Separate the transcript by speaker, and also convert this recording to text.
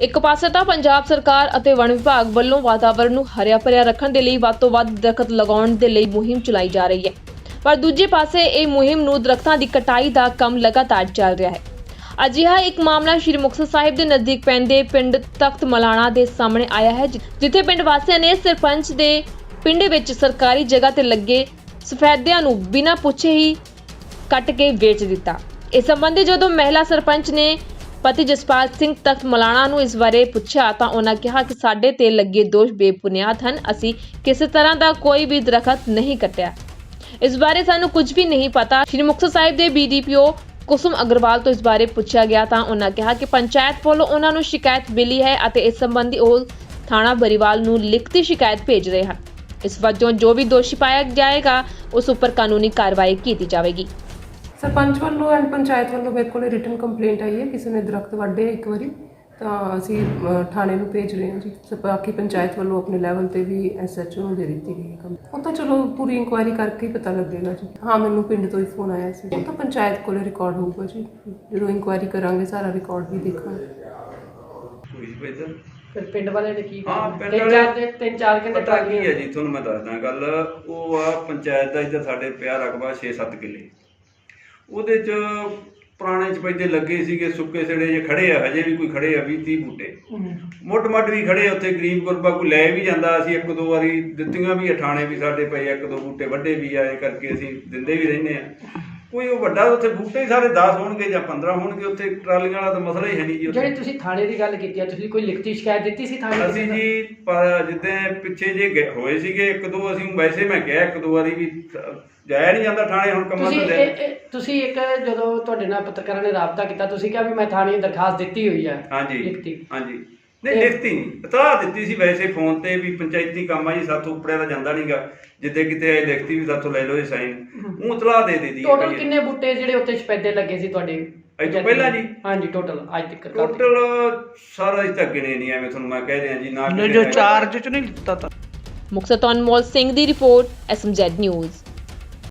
Speaker 1: ਇੱਕ ਪਾਸੇ ਤਾਂ ਪੰਜਾਬ ਸਰਕਾਰ ਅਤੇ ਵਣ ਵਿਭਾਗ ਵੱਲੋਂ ਵਾਤਾਵਰਣ ਨੂੰ ਹਰਿਆ ਭਰਿਆ ਰੱਖਣ ਦੇ ਲਈ ਵੱਧ ਤੋਂ ਵੱਧ ਦਰਖਤ ਲਗਾਉਣ ਦੇ ਲਈ ਮੁਹਿੰਮ ਚਲਾਈ ਜਾ ਰਹੀ ਹੈ। ਪਰ ਦੂਜੇ ਪਾਸੇ ਇਹ ਮੁਹਿੰਮ ਨੂੰ ਦਰਖਤਾਂ ਦੀ ਕਟਾਈ ਦਾ ਕੰਮ ਲਗਾਤਾਰ ਚੱਲ ਰਿਹਾ ਹੈ। ਅਜਿਹਾ ਇੱਕ ਮਾਮਲਾ ਸ਼੍ਰੀ ਮੁਕਤਸਰ ਸਾਹਿਬ ਦੇ ਨਜ਼ਦੀਕ ਪੈਂਦੇ ਪਿੰਡ ਤਖਤ ਮਲਾਣਾ ਦੇ ਸਾਹਮਣੇ ਆਇਆ ਹੈ ਜਿੱਥੇ ਪਿੰਡ ਵਾਸੀਆਂ ਨੇ ਸਰਪੰਚ ਦੇ ਪਿੰਡ ਵਿੱਚ ਸਰਕਾਰੀ ਜਗ੍ਹਾ ਤੇ ਲੱਗੇ ਸਫੈਦਿਆਂ ਨੂੰ ਬਿਨਾਂ ਪੁੱਛੇ ਹੀ ਕੱਟ ਕੇ ਵੇਚ ਦਿੱਤਾ। ਇਸ ਸੰਬੰਧੀ ਜਦੋਂ ਮਹਿਲਾ ਸਰਪੰਚ ਨੇ ਪਤੀ ਜਸਪਾਲ ਸਿੰਘ ਤਖਤ ਮਲਾਣਾ ਨੂੰ ਇਸ ਬਾਰੇ ਪੁੱਛਿਆ ਤਾਂ ਉਹਨਾਂ ਕਿਹਾ ਕਿ ਸਾਡੇ ਤੇ ਲੱਗੇ ਦੋਸ਼ ਬੇਬੁਨਿਆਦ ਹਨ, ਅਸੀਂ ਕਿਸੇ ਤਰ੍ਹਾਂ ਦਾ ਕੋਈ ਵੀ ਦਰਖਤ ਨਹੀਂ ਕੱਟਿਆ। ਇਸ ਬਾਰੇ ਸਾਨੂੰ ਕੁਝ ਵੀ ਨਹੀਂ ਪਤਾ। ਸ਼੍ਰੀ ਮੁਕਤਸਰ ਸਾਹਿਬ ਦੇ ਬੀਡੀਪੀਓ ਕੁਸੁਮ ਅਗਰਵਾਲ ਤੋਂ ਇਸ ਬਾਰੇ ਪੁੱਛਿਆ ਗਿਆ ਤਾਂ ਉਹਨਾਂ ਕਿਹਾ ਕਿ ਪੰਚਾਇਤ ਵੱਲੋਂ ਉਹਨਾਂ ਨੂੰ ਸ਼ਿਕਾਇਤ ਮਿਲੀ ਹੈ ਅਤੇ ਇਸ ਸੰਬੰਧੀ ਉਹ ਥਾਣਾ ਬਰੀਵਾਲ ਨੂੰ ਲਿਖਤੀ ਸ਼ਿਕਾਇਤ ਭੇਜ ਰਹੇ ਹਨ। ਇਸ ਵਜੋਂ ਜੋ ਵੀ ਦੋਸ਼ੀ ਪਾਇਆ ਜਾਏਗਾ, ਉਸ ਉੱਪਰ ਕਾਨੂੰਨੀ ਕਾਰਵਾਈ ਕੀਤੀ ਜਾਵੇਗੀ।
Speaker 2: ਸਰਪੰਚ ਵੱਲੋਂ ਐਂਡ ਪੰਚਾਇਤ ਵੱਲੋਂ ਮੇਰੇ ਕੋਲ ਰਿਟਨ ਕੰਪਲੇਂਟ ਆਈ ਹੈ ਕਿਸੇ ਨੇ ਦਰਖਤ ਵੱਢੇ ਇੱਕ ਵਾਰੀ ਤਾਂ ਅਸੀਂ ਥਾਣੇ ਨੂੰ ਭੇਜ ਰਹੇ ਹਾਂ ਜੀ। ਸੋ ਬਾਕੀ ਪੰਚਾਇਤ ਵੱਲੋਂ ਆਪਣੇ ਲੈਵਲ ਤੇ ਵੀ ਐਸਐਚਓ ਨੂੰ ਦੇ ਦਿੱਤੀ ਗਈ ਹੈ ਕੰਮ। ਉਹ ਤਾਂ ਚਲੋ ਪੂਰੀ ਇਨਕੁਆਇਰੀ ਕਰਕੇ ਹੀ ਪਤਾ ਲੱਗੇਗਾ ਜੀ। ਹਾਂ ਮੈਨੂੰ ਪਿੰਡ ਤੋਂ ਹੀ ਫੋਨ ਆਇਆ ਸੀ। ਉਹ ਤਾਂ ਪੰਚਾਇਤ ਕੋਲੇ ਰਿਕਾਰਡ ਹੋਊਗਾ ਜੀ। ਜਦੋਂ ਇਨਕੁਆਇਰੀ ਕਰਾਂਗੇ ਸਾਰਾ ਰਿਕਾਰਡ ਵੀ ਦੇਖਾਂਗੇ।
Speaker 3: ਹੋਈ ਸੀ
Speaker 4: ਫਿਰ ਪਿੰਡ ਵਾਲਿਆਂ ਨੇ ਕੀ
Speaker 3: ਹਾਂ,
Speaker 4: ਕੀਤਾ?
Speaker 3: ਪਿੰਡ
Speaker 4: ਤਿੰਨ
Speaker 3: ਵਾਲੇ-
Speaker 4: ਚਾਰ ਦੇ ਤਿੰਨ ਚਾਰ ਕਹਿੰਦੇ
Speaker 3: ਪਤਾ ਕੀ ਹੈ ਜੀ ਤੁਹਾਨੂੰ ਮੈਂ ਦੱਸਦਾ ਗੱਲ। ਉਹ ਆ ਪੰਚਾਇਤ ਦਾ ਇੱਧਰ ਸਾਡੇ ਪਿਆ ਰਕਬਾ 6-7 ਕਿੱਲੇ। ਉਹਦੇ ਚ ਪੁਰਾਣੇ ਚਪੈਦੇ ਲੱਗੇ ਸੀਗੇ ਸੁੱਕੇ ਸੜੇ ਜੇ ਖੜੇ ਆ ਹਜੇ ਵੀ ਕੋਈ ਖੜੇ ਆ 20 30 ਬੂਟੇ। ਮੁੱਢ ਮੱਡ ਵੀ ਖੜੇ ਉੱਥੇ ਗਰੀਬ ਗੁਰਬਾ ਕੋਈ ਲੈ ਵੀ ਜਾਂਦਾ ਅਸੀਂ ਇੱਕ ਦੋ ਵਾਰੀ ਦਿੱਤੀਆਂ ਵੀ ਥਾਣੇ ਵੀ ਸਾਡੇ ਪਏ ਇੱਕ ਦੋ ਬੂਟੇ ਵੱਡੇ ਵੀ ਆਏ ਕਰਕੇ ਅਸੀਂ ਦਿੰਦੇ ਵੀ ਰਹਿੰਦੇ ਆ। ਕੋਈ ਉਹ ਵੱਡਾ ਉੱਥੇ ਬੂਟੇ ਹੀ ਸਾਰੇ 10 ਹੋਣਗੇ ਜਾਂ 15 ਹੋਣਗੇ ਉੱਥੇ ਟਰਾਲੀਆਂ ਵਾਲਾ ਤਾਂ ਮਸਲਾ ਹੀ ਹੈ ਨਹੀਂ ਜੀ ਉੱਥੇ।
Speaker 4: ਜਿਹੜੀ ਤੁਸੀਂ ਥਾਣੇ ਦੀ ਗੱਲ ਕੀਤੀ ਆ ਤੁਸੀਂ ਕੋਈ ਲਿਖਤੀ ਸ਼ਿਕਾਇਤ ਦਿੱਤੀ ਸੀ ਥਾਣੇ
Speaker 3: ਅਸੀਂ ਜੀ ਜਿੱਦਾਂ ਪਿੱਛੇ ਜੇ ਗਏ- ਹੋਏ ਸੀਗੇ ਇੱਕ ਦੋ ਅਸੀਂ ਵੈਸੇ ਮੈਂ ਕਿਹਾ ਇੱਕ ਦੋ ਵਾਰੀ ਵੀ ਜਾਇਆ ਨਹੀਂ ਜਾਂਦਾ ਥਾਣੇ ਹੁਣ ਕੰਮਾਂ
Speaker 4: ਤੁਸੀਂ
Speaker 3: ਤੋਂ
Speaker 4: ਇਹ-
Speaker 3: ਲੈ
Speaker 4: ਇਹ- ਤੁਸੀਂ ਇੱਕ ਜਦੋਂ ਤੁਹਾਡੇ ਨਾਲ ਪੱਤਰਕਾਰਾਂ ਨੇ ਰਾਬਤਾ ਕੀਤਾ ਤੁਸੀਂ ਕਿਹਾ ਵੀ ਮੈਂ ਥਾਣੇ ਦਰਖਾਸਤ ਦਿੱਤੀ ਹੋਈ ਹੈ
Speaker 3: ਹਾਂਜੀ
Speaker 4: ਲਿਖਤੀ।
Speaker 3: ਹਾਂਜੀ। ਨਹੀਂ ਲਿਖਤੀ ਨਹੀਂ ਇਤਲਾਹ ਦਿੱਤੀ ਸੀ ਵੈਸੇ ਫੋਨ ਤੇ ਵੀ ਪੰਚਾਇਤੀ ਕੰਮ ਆ ਜੀ ਸਾਥੋਂ ਉੱਪਰਿਆ ਤਾਂ ਜਾਂਦਾ ਨਹੀਂਗਾ ਜਿੱਦੇ ਕਿਤੇ ਆਏ ਲਿਖਤੀ ਵੀ ਸਾਥੋਂ ਲੈ ਲਓ ਇਹ ਸਾਈਨ। ਉਹ ਇਤਲਾਹ ਦੇ ਦੇ ਦੀ
Speaker 4: ਟੋਟਲ ਕਿੰਨੇ ਬੁੱਟੇ ਜਿਹੜੇ ਉੱਤੇ ਸਪੈਦੇ ਲੱਗੇ ਸੀ ਤੁਹਾਡੇ?
Speaker 3: ਅੱਜ ਤੋਂ ਪਹਿਲਾਂ ਜੀ?
Speaker 4: ਹਾਂਜੀ ਟੋਟਲ ਅੱਜ ਤੱਕ
Speaker 3: ਟੋਟਲ ਸਾਰਾ ਇਸ ਤੱਕ ਗਿਣੇ ਨਹੀਂ ਐਵੇਂ ਤੁਹਾਨੂੰ ਮੈਂ ਕਹਿ ਰਿਹਾ ਜੀ ਨਾ
Speaker 5: ਜੋ। ਚਾਰਜ ਚ ਨਹੀਂ ਦਿੱਤਾ ਤਾਂ।
Speaker 1: ਮੁਕਤਸਰ ਤੋਂ ਅਨਮੋਲ ਸਿੰਘ ਦੀ ਰਿਪੋਰਟ ਐਸਐਮਜ਼ੈਡ ਨਿਊਜ਼।